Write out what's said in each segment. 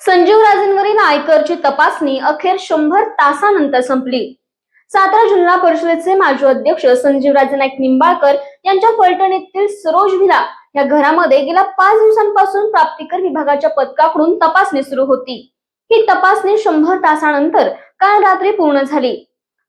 संजीव राजेंवरील आयकरची तपासणी अखेर शंभर तासानंतर संपली. सातारा जिल्हा परिषदेचे माजी अध्यक्ष संजीवराजे नाईक निंबाळकर यांच्या फलटण येथील सरोज विला या घरामध्ये गेल्या पाच दिवसांपासून प्राप्तिकर विभागाच्या पथकाकडून तपासणी सुरू होती. ही तपासणी शंभर तासानंतर काल रात्री पूर्ण झाली.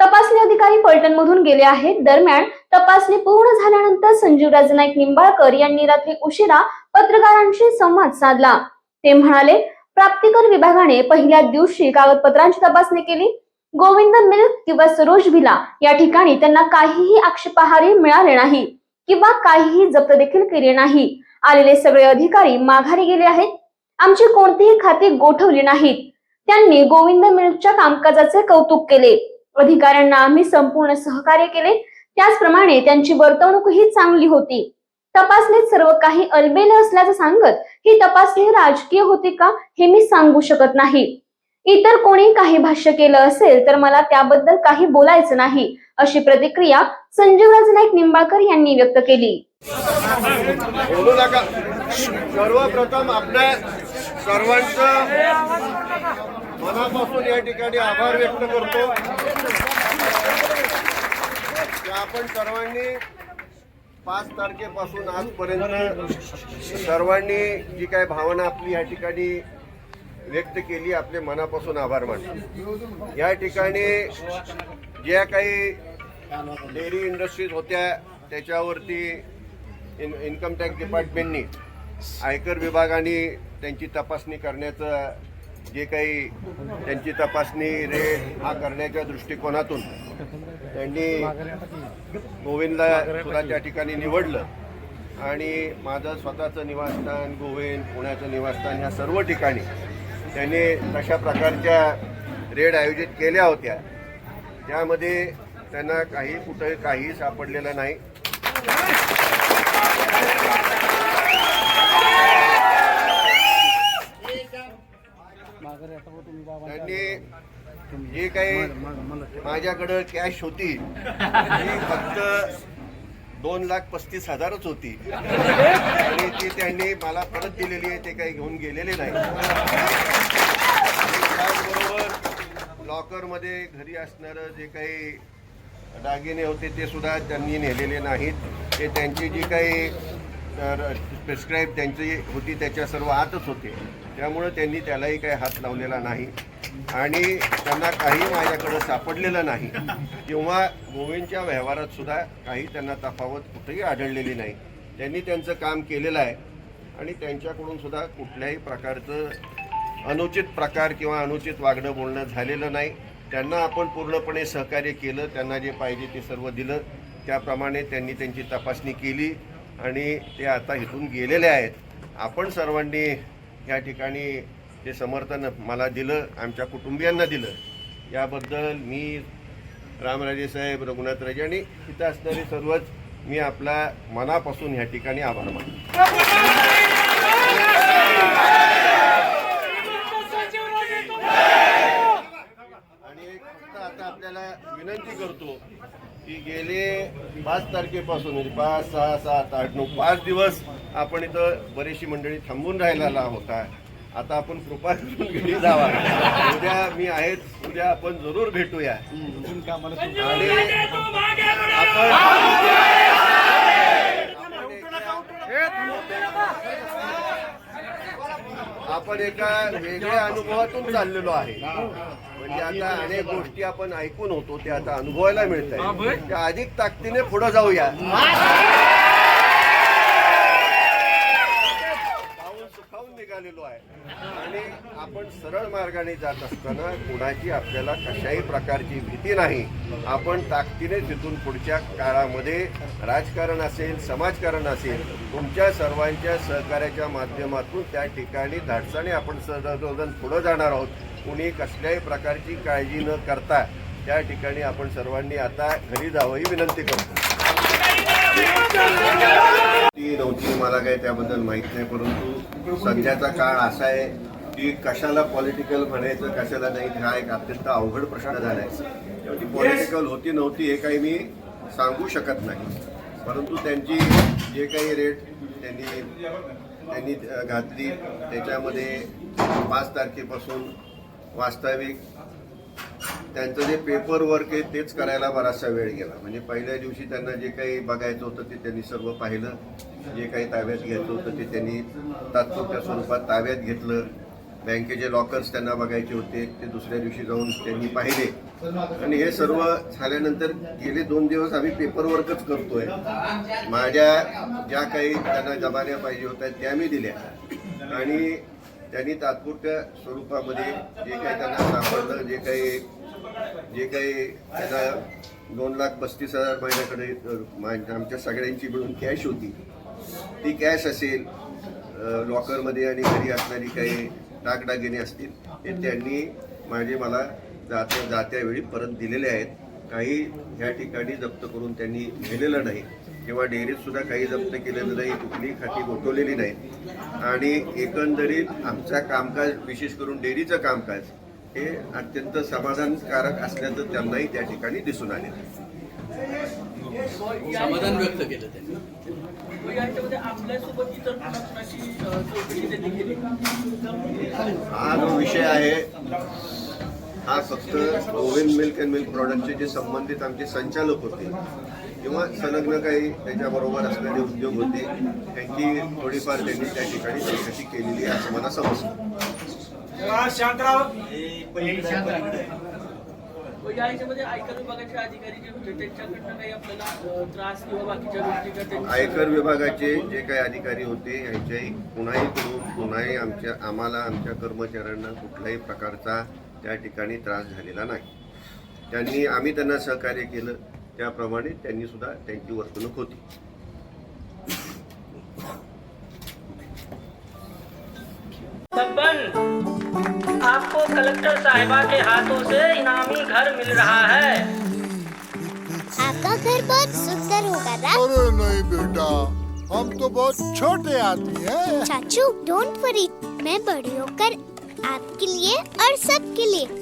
तपासणी अधिकारी फलटण मधून गेले आहेत. दरम्यान तपासणी पूर्ण झाल्यानंतर संजीवराजे नाईक निंबाळकर यांनी रात्री उशिरा पत्रकारांशी संवाद साधला. ते म्हणाले प्राप्तिकर विभागाने पहिल्या दिवशी कागदपत्रांची तपासणी केली. गोविंद मिल्क किंवा सरोज भिला या ठिकाणी त्यांना काहीही आक्षेपाहारी मिळाले नाही किंवा काहीही जप्त देखील केले नाही. आलेले सगळे अधिकारी माघारी गेले आहेत. आमची कोणतीही खाती गोठवली नाहीत. त्यांनी गोविंद मिल्कच्या कामकाजाचे कौतुक केले. अधिकाऱ्यांना आम्ही संपूर्ण सहकार्य केले. त्याचप्रमाणे त्यांची वर्तवणूकही चांगली होती. तपासणीत सर्व काही अलबेले असल्याचं सांगत ही तपासणी राजकीय होती का हे मी सांगू शकत नाही. इतर कोणी काही भाष्य केलं असेल तर मला त्याबद्दल काही बोलायचं नाही अशी प्रतिक्रिया संजीवराज नाईक निंबाळकर यांनी व्यक्त केली. बोलू नका. सर्वप्रथम आपल्या सर्वांचं मनापासून या ठिकाणी आभार व्यक्त करतो. आपण सर्वांनी पाच तारखेपासून आजपर्यंत सर्वांनी जी काय भावना आपली या ठिकाणी व्यक्त केली आपले मनापासून आभार मानतो. या ठिकाणी ज्या काही डेअरी इंडस्ट्रीज होत्या त्याच्यावरती इन इन्कम टॅक्स डिपार्टमेंटनी आयकर विभागाने त्यांची तपासणी करण्याचं जे काही त्यांची तपासणी रेट हा करण्याच्या दृष्टिकोनातून त्यांनी गोविंदला सुद्धा त्या ठिकाणी निवडलं. आणि माझं स्वतःचं निवासस्थान गोविंद पुण्याचं निवासस्थान ह्या सर्व ठिकाणी त्यांनी तशा प्रकारच्या रेड आयोजित केल्या होत्या. त्यामध्ये त्यांना काही कुठे काही सापडलेलं नाही. माझ्याकडं कॅश होती. ही फक्त दोन लाख पस्तीस हजारच होती. आणि ती त्यांनी मला परत दिलेली आहे ते काही घेऊन गेलेले नाही. त्याचबरोबर लॉकरमध्ये घरी असणारं जे काही दागिने होते ते सुद्धा त्यांनी नेलेले नाहीत. ते त्यांची जी काही प्रिस्क्राईब त्यांची होती त्याच्या सर्व आतच होते. त्यामुळं त्यांनी त्यालाही काही हात लावलेला नाही. आणि त्यांना काही माझ्याकडं सापडलेलं नाही. किंवा गोविंदच्या व्यवहारात सुद्धा काही त्यांना तफावत कुठेही आढळलेली नाही. त्यांनी त्यांचं काम केलेलं आहे. आणि त्यांच्याकडून सुद्धा कुठल्याही प्रकारचं अनुचित प्रकार किंवा अनुचित वागणं बोलणं झालेलं नाही. त्यांना आपण पूर्णपणे सहकार्य केलं त्यांना जे पाहिजे ते सर्व दिलं. त्याप्रमाणे त्यांनी त्यांची तपासणी केली आणि ते आता इथून गेलेले आहेत. आपण सर्वांनी या ठिकाणी हे समर्थन मला दिलं आमच्या कुटुंबियांना दिलं. याबद्दल मी रामराजे साहेब रघुनाथराजे आणि इथं असणारे सर्वच मी आपला मनापासून ह्या ठिकाणी आभार मानतो. आणि एक फक्त आता आपल्याला विनंती करतो की गेले पाच तारखेपासून म्हणजे पाच सहा सात आठ नऊ पाच दिवस आपण इथं बरीचशी मंडळी थांबून राहिलेला होता. आता आपण कृपा करून घरी जावा. उद्या मी आहेत उद्या आपण जरूर भेटूया. आणि आपण आपण एका वेगळ्या अनुभवातून चाललेलो आहे. म्हणजे आता अनेक गोष्टी आपण ऐकून होतो ते आता अनुभवायला मिळत आहे त्या अधिक ताकदीने पुढे जाऊया. आहे. आणि आपण सरळ मार्गाने जात असताना कुणाची आपल्याला कशाही प्रकारची भीती नाही. आपण ताकदीने तिथून पुढच्या काळामध्ये राजकारण असेल समाजकारण असेल तुमच्या सर्वांच्या सहकार्याच्या माध्यमातून त्या ठिकाणी धाडसाने आपण सर्वजण पुढं जाणार आहोत. कुणी कसल्याही प्रकारची काळजी न करता त्या ठिकाणी आपण सर्वांनी आता घरी जावं ही विनंती करतो. ती नव्हती मला काही त्याबद्दल माहीत नाही परंतु सध्याचा काळ असा आहे की कशाला पॉलिटिकल म्हणायचं कशाला नाही हा एक अत्यंत अवघड प्रश्न झाला आहे ती पॉलिटिकल होती नव्हती हे काही मी सांगू शकत नाही. परंतु त्यांची जे काही रेट त्यांनी त्यांनी घातली त्याच्यामध्ये पाच तारखेपासून वास्तविक त्यांचं जे पेपर वर्क आहे तेच करायला बराचसा वेळ गेला. म्हणजे पहिल्या दिवशी त्यांना जे काही बघायचं होतं ते त्यांनी सर्व पाहिलं. जे काही ताब्यात घ्यायचं होतं ते त्यांनी तात्पुरत्या स्वरूपात ताब्यात घेतलं. बँकेचे लॉकर्स त्यांना बघायचे होते. ते दुसऱ्या दिवशी जाऊन त्यांनी पाहिले. आणि हे सर्व झाल्यानंतर गेले दोन दिवस आम्ही पेपर वर्कच करतोय. माझ्या ज्या काही त्यांना जबान्या पाहिजे होत्या त्या मी दिल्या. आणि त्यांनी तात्पुरत्या स्वरूपामध्ये जे काही त्यांना सापडलं जे काही जे काही त्याचा दोन लाख पस्तीस हजार महिन्याकडे म्हणजे आमच्या सगळ्यांची मिळून कॅश होती. ती कॅश असेल लॉकरमध्ये आणि घरी असणारी काही दागदागिने असतील हे त्यांनी माझे मला जात्या वेळी परत दिलेले आहेत. काही ह्या ठिकाणी जप्त करून त्यांनी नेलेलं नाही. किंवा डेअरीतसुद्धा काही जप्त केलेलं नाही कुठली खाती गोठवलेली नाही. आणि एकंदरीत आमचा कामकाज विशेष करून डेअरीचं कामकाज हे अत्यंत समाधानकारक असल्याचं त्यांनाही त्या ठिकाणी दिसून आले. समाधान व्यक्त केलं हा जो विषय आहे हा फक्त गोविंद मिल्क अँड मिल्क प्रॉडक्टचे जे संबंधित आमचे संचालक होते किंवा संलग्न काही त्याच्याबरोबर असणारे उद्योग होते त्यांची थोडीफार त्यांनी त्या ठिकाणी चौकशी केलेली आहे असं मला समजतं. या याच्यामध्ये आयकर विभागाचे अधिकारी जे होते त्यांच्याकडनं काही आपल्याला अ, त्रास किंवा बाकीच्या गोष्टी का त्यांनी- आयकर विभागाचे जे काही अधिकारी होते यांच्याही कुणाही कडून कुणाही आमच्या आम्हाला आमच्या कर्मचाऱ्यांना कुठल्याही प्रकारचा त्या ठिकाणी त्रास झालेला नाही. त्यांनी आम्ही त्यांना सहकार्य केलं. त्याप्रमाणे त्यांनी सुद्धा त्यांची वर्तणूक होती. आपको कलेक्टर साहिबा के हाथों से इनामी घर मिल रहा है। आपका घर बहुत सुंदर होगा ना अरे नहीं बेटा हम तो बहुत छोटे आदमी हैं। चाचू डोंट वरी मैं बड़ी होकर आपके लिए और सबके लिए